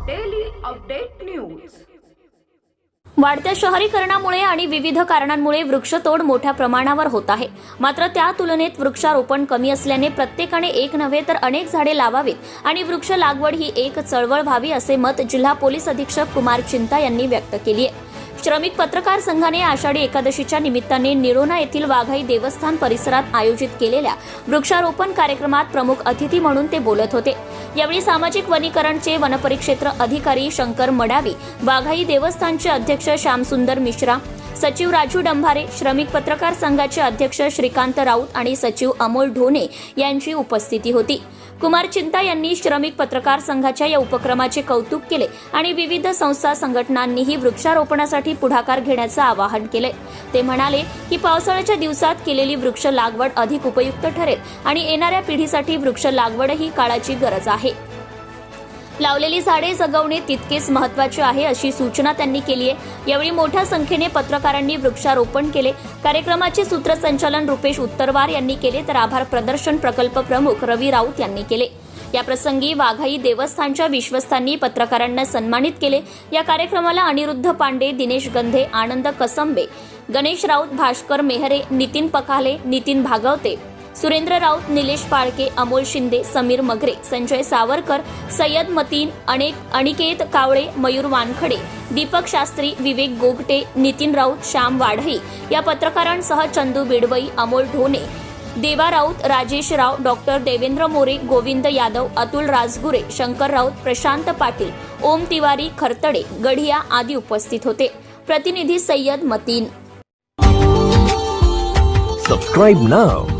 Update news वाढत्या शहरीकरणामुळे आणि विविध कारणांमुळे वृक्षतोड मोठ्या प्रमाणावर होत आहे. मात्र त्या तुलनेत वृक्षारोपण कमी असल्याने प्रत्येकाने एक नव्हे तर अनेक झाडे लावावीत आणि वृक्ष लागवड ही एक चळवळ व्हावी असे मत जिल्हा पोलीस अधीक्षक कुमार चिंता यांनी व्यक्त केली आहे. श्रमिक पत्रकार संघाने आषाढी एकादशीच्या निमित्ताने निरोना येथील वाघाई देवस्थान परिसरात आयोजित केलेल्या वृक्षारोपण कार्यक्रमात प्रमुख अतिथी म्हणून ते बोलत होते. यावेळी सामाजिक वनीकरणचे वनपरिक्षेत्र अधिकारी शंकर मडावी वाघाई देवस्थानचे अध्यक्ष श्यामसुंदर मिश्रा सचिव राजू डंभारे श्रमिक पत्रकार संघाचे अध्यक्ष श्रीकांत राऊत आणि सचिव अमोल ढोणे यांची उपस्थिती होती. कुमार चिंता यांनी श्रमिक पत्रकार संघाच्या या उपक्रमाचे कौतुक केले आणि विविध संस्था संघटनांनीही वृक्षारोपणासाठी पुढाकार घेण्याचं आवाहन केले. ते म्हणाले की पावसाळ्याच्या दिवसात केलेली वृक्ष लागवड अधिक उपयुक्त ठरेल आणि येणाऱ्या पिढीसाठी वृक्ष लागवड ही काळाची गरज आहे. लावलेली झाडे जगवणे तितकेच महत्त्वाचे आहे अशी सूचना त्यांनी केली आहे. यावेळी मोठ्या संख्येने पत्रकारांनी वृक्षारोपण केले. कार्यक्रमाचे सूत्रसंचालन रुपेश उत्तरवार यांनी केले तर आभार प्रदर्शन प्रकल्प प्रमुख रवी राऊत यांनी केले. या प्रसंगी वाघाई देवस्थानच्या विश्वस्तांनी पत्रकारांना सन्मानित केले. या कार्यक्रमाला अनिरुद्ध पांडे दिनेश गंधे आनंद कसंबे गणेश राऊत भास्कर मेहरे नितीन पखाले नितीन भागवते सुरेंद्र राऊत निलेश पाळके अमोल शिंदे समीर मगरे संजय सावरकर सय्यद मतीन अनेक अनिकेत कावळे मयूर वानखडे दीपक शास्त्री विवेक गोगटे नितीन राऊत श्याम वाढई या पत्रकारांसह चंदू बिडवई अमोल ढोणे देवा राऊत राजेश राव डॉक्टर देवेंद्र मोरे गोविंद यादव अतुल राजगुरे शंकर राऊत प्रशांत पाटील ओम तिवारी खरतडे गढिया आदी उपस्थित होते. प्रतिनिधी Sayyad Matin. Subscribe now